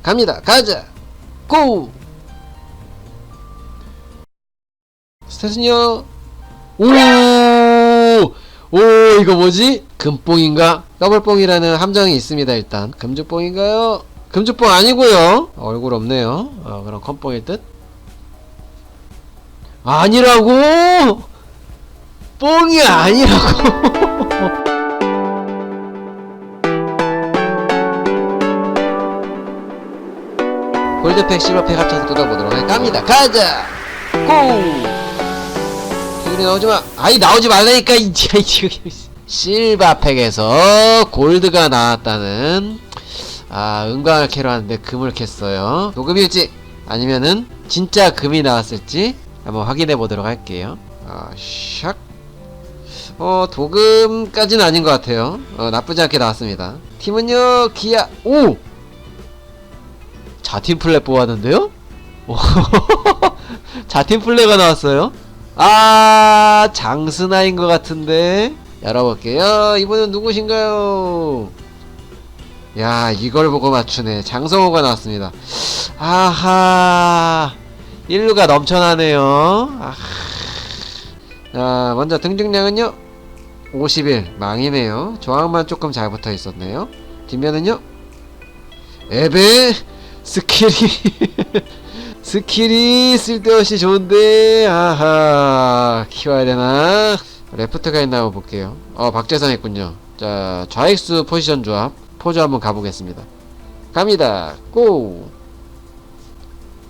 갑니다. 가자. 고! 스탯은요? 오! 오, 이거 뭐지? 금뽕인가? 더블뽕이라는 함정이 있습니다, 일단. 금주뽕인가요? 금주뽕 아니고요 얼굴 없네요. 어, 그럼 컴뽕일 듯? 아니라고! 뽕이 아니라고! 골드팩, 실버팩 합쳐서 뜯어보도록 할 갑니다. 가자! 고! 기울이 나오지마! 아이, 나오지 말라니까! 이, 이, 이, 실바팩에서 골드가 나왔다는, 아, 은광을 캐러 왔는데 금을 캤어요. 도금일지, 아니면은, 진짜 금이 나왔을지, 한번 확인해 보도록 할게요. 아, 샥. 어, 도금까지는 아닌 것 같아요. 어, 나쁘지 않게 나왔습니다. 팀은요, 기아, 오! 자팀 플레 뽑았는데요? 오, 자팀 플레가 나왔어요? 아, 장스나인 것 같은데? 열어볼게요. 이분은 누구신가요? 야, 이걸 보고 맞추네. 장성호가 나왔습니다. 아하, 일루가 넘쳐나네요. 아하. 자, 먼저 등등량은요? 50일. 망이네요. 조항만 조금 잘 붙어 있었네요. 뒷면은요? 에베 스킬이 스킬이 쓸데없이 좋은데 아하 키워야 되나? 레프트가 있나 볼게요. 어 박재상 있군요. 자 좌익수 포지션 조합. 포즈 한번 가보겠습니다. 갑니다. 고!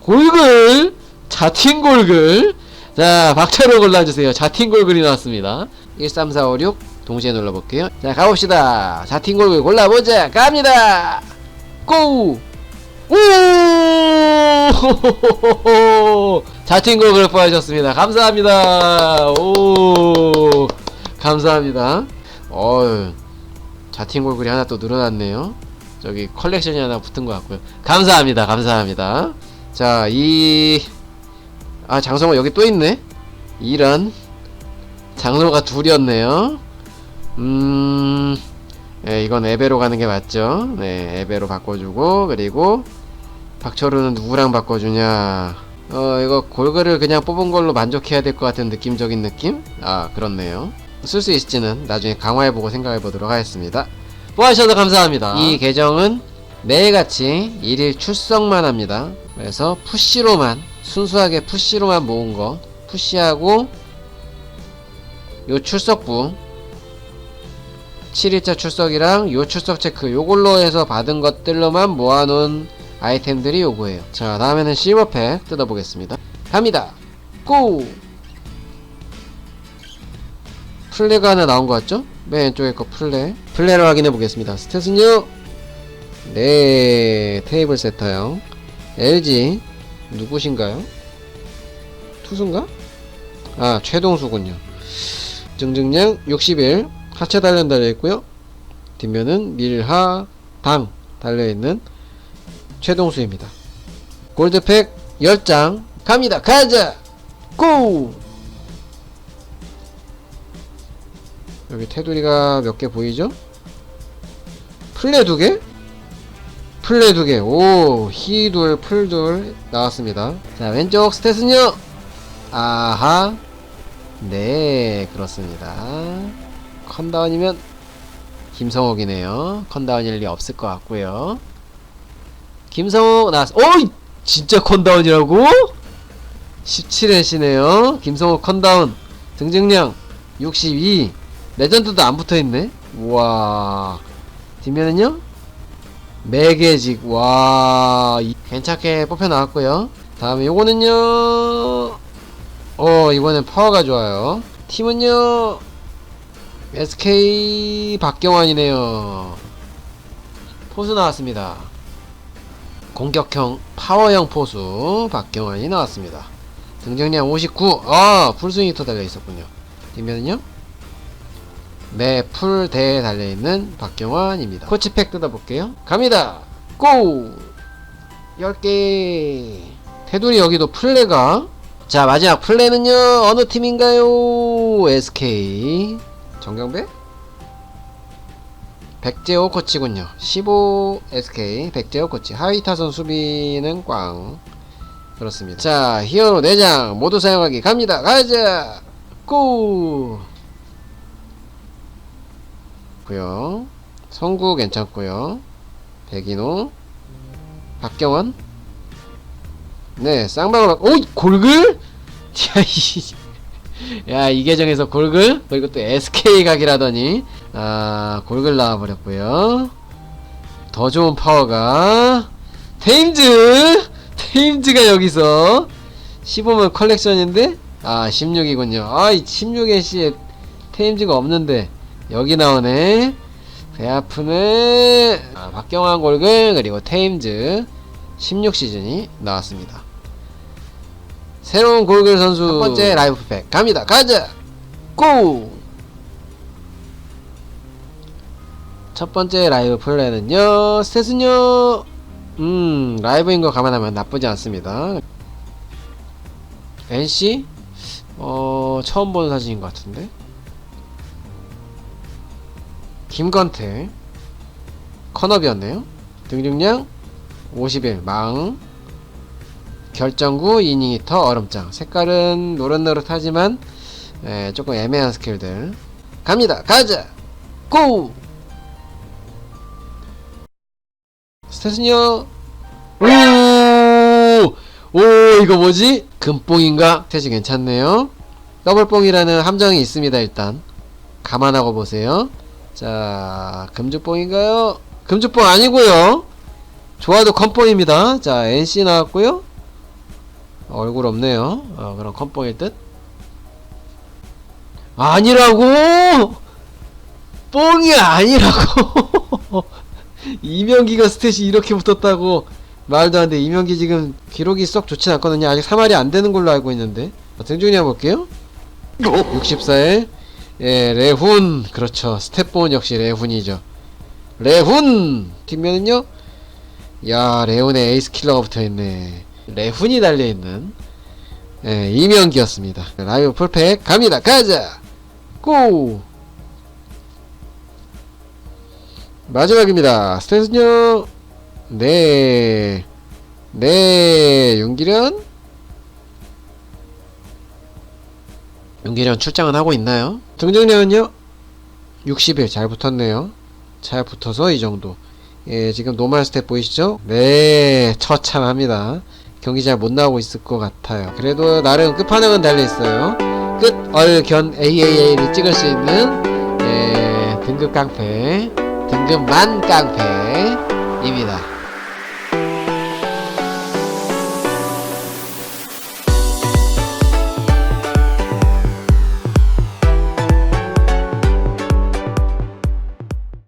골글! 자틴 골글! 자 박차로 골라주세요. 자틴 골글이 나왔습니다. 13456 동시에 눌러볼게요. 자 가봅시다. 자틴 골글 골라보자. 갑니다. 고! 오! 자팅곡을 뽑아주셨습니다. 감사합니다. 오! 감사합니다. 어휴. 자팅곡이 하나 또 늘어났네요. 저기 컬렉션이 하나 붙은 것 같고요. 감사합니다. 감사합니다. 자, 이, 아, 장성호 여기 또 있네? 이런. 장성호가 둘이었네요. 음, 예, 이건 에베로 가는 게 맞죠. 네, 에베로 바꿔주고, 그리고, 박철우는 누구랑 바꿔주냐. 어, 이거 골글을 그냥 뽑은 걸로 만족해야 될 것 같은 느낌적인 느낌? 아, 그렇네요. 쓸 수 있을지는 나중에 강화해보고 생각해보도록 하겠습니다. 뽑아주셔서 감사합니다. 이 계정은 매일같이 일일 출석만 합니다. 그래서 푸시로만, 순수하게 푸시로만 모은 거, 푸시하고, 요 출석부, 7일차 출석이랑 요 출석 체크 요걸로 해서 받은 것들로만 모아놓은 아이템들이 요거예요. 자 다음에는 실버팩 뜯어보겠습니다. 갑니다. 고! 플레가 하나 나온 것 같죠? 맨 왼쪽에 거 플레 플레를 확인해 보겠습니다. 스탯은요! 네 테이블 세터요. LG 누구신가요? 투수인가? 아 최동수군요. 증증량 60일 하체 단련 달려 있고요 뒷면은 밀하 방 달려 있는 최동수입니다 골드팩 10장 갑니다 가자 고 여기 테두리가 몇 개 보이죠? 플레 두 개? 플레 두 개. 오, 히둘, 풀둘 나왔습니다. 자, 왼쪽 스탯은요? 아하. 네, 그렇습니다. 컨다운이면 김성옥이네요. 컨다운일 리 없을 것 같고요. 김성옥 나왔. 어이, 진짜 컨다운이라고? 17회시네요. 김성옥 컨다운 등증량 62. 레전드도 안 붙어있네. 우와. 뒷면은요? 매개직. 와. 이- 괜찮게 뽑혀 나왔고요. 다음에 요거는요. 어, 이번엔 파워가 좋아요. 팀은요. SK 박경환이네요. 포수 나왔습니다. 공격형 파워형 포수 박경환이 나왔습니다. 등장량 59. 아, 풀스윙이 터 달려 있었군요. 뒷면은요. 네, 풀대에 달려있는 박경환입니다. 코치팩 뜯어볼게요. 갑니다! 고! 10개. 테두리 여기도 플레가. 자, 마지막 플레는요, 어느 팀인가요? SK. 정경배? 백제호 코치군요. 15 SK 백제호 코치. 하위 타선 수비는 꽝. 그렇습니다. 자 히어로 4장 모두 사용하기 갑니다. 가자! 고! 고요. 성구 괜찮고요. 백인호. 박경원. 네 쌍방울 오 골글? 야 이 야, 이 계정에서 골글? 그리고 또 SK 각이라더니, 아, 골글 나와버렸고요 더 좋은 파워가, 테임즈! 테임즈가 여기서, 15만 컬렉션인데? 아, 16이군요. 아, 이 16NC에 테임즈가 없는데, 여기 나오네. 배 아프네. 아, 박경환 골글, 그리고 테임즈, 16 시즌이 나왔습니다. 새로운 골글 선수. 첫 번째 라이브 팩. 갑니다. 가자. 고! 첫 번째 라이브 플레이는요 스탯은요? 음 라이브인 거 감안하면 나쁘지 않습니다. NC? 어 처음 보는 사진인 것 같은데? 김건태. 컨업이었네요. 등중량 51망 결정구 이닝 히터 얼음장. 색깔은 노릇노릇하지만 에, 조금 애매한 스킬들. 갑니다. 가자! 고! 스탯은요 오! 오 이거 뭐지? 금뽕인가? 스탯이 괜찮네요. 더블뽕이라는 함정이 있습니다 일단. 감안하고 보세요. 자 금주뽕인가요? 금주뽕 아니고요. 좋아도 컨뽕입니다. 자 NC 나왔고요 얼굴 없네요. 어, 그럼 컴뽕일 듯? 아니라고! 뽕이 아니라고! 이명기가 스탯이 이렇게 붙었다고 말도 안 돼. 이명기 지금 기록이 썩 좋진 않거든요. 아직 3할이 안 되는 걸로 알고 있는데. 등중량 볼게요. 64에 예, 레훈. 그렇죠. 스텝본 역시 레훈이죠. 레훈! 뒷면은요? 야, 레훈의 에이스 킬러가 붙어있네. 레훈이 달려있는 예, 이명기였습니다. 라이브 풀팩 갑니다. 가자! 고! 마지막입니다. 스탯은요? 네. 네. 윤기련? 윤기련 출장은 하고 있나요? 등정량은요? 60일 잘 붙었네요. 잘 붙어서 이 정도. 예, 지금 노멀 스텝 보이시죠? 네, 처참합니다. 경기 잘 못 나오고 있을 것 같아요. 그래도 나름 끝판왕은 달려있어요. 끝, 얼, 견, AAA를 찍을 수 있는, 예, 등급 깡패, 등급 만 깡패,